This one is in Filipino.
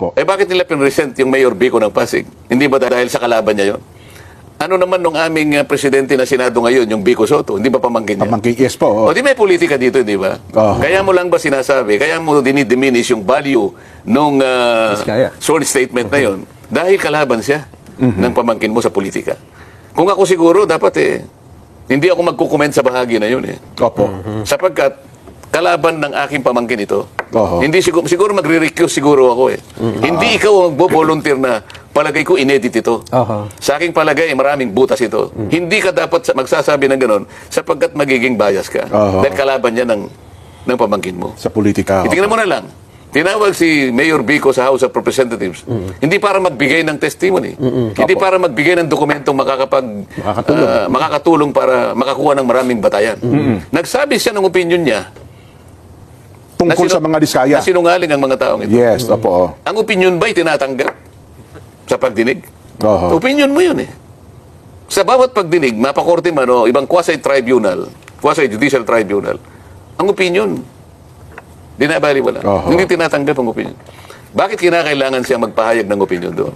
Opo. Eh bakit nila pinresent yung Mayor Bico ng Pasig? Hindi ba dahil sa kalaban niya yon? Ano naman nung aming uh, presidente na Senado ngayon, yung Bico Soto, hindi ba pamangkin niya? Pamangkin, yes po. oo. O di may politika dito, di ba? Oo. Kaya mo lang ba sinasabi, kaya mo dinidiminish yung value nung uh, sworn statement na yon dahil kalaban siya Mhm. ng pamangkin mo sa politika. Kung ako siguro, dapat eh, hindi ako magkukomment sa bahagi na yun eh. Opo. Sapagkat kalaban ng aking pamangkin ito, Oho. hindi siguro, siguro magre-recuse siguro ako eh. Hindi ikaw ang volunteer na palagay ko inedit ito. Oho. Sa aking palagay, maraming butas ito. Hindi ka dapat sa- magsasabi ng ganon sapagkat magiging bias ka. Oho. Dahil kalaban niya ng, ng pamangkin mo. Sa politika. Itingnan mo na lang. Tinawag si Mayor Bico sa House of Representatives. Hindi para magbigay ng testimony. Hindi para magbigay ng dokumentong makakapag Makakatulong. ah, makakatulong para makakuha ng maraming batayan. Nagsabi siya ng opinion niya Tungkol na sa mga diskaya. na sinungaling ang mga taong ito. Yes, opo. oo. Ang opinion ba'y tinatanggap sa pagdinig? Oho. Opinion mo yun eh. Sa bawat pagdinig, mapakorte man o ibang quasi-tribunal, quasi-judicial tribunal, ang opinion, dinabaliwala. Hindi tinatanggap ang opinion. Bakit kinakailangan siya magpahayag ng opinion doon?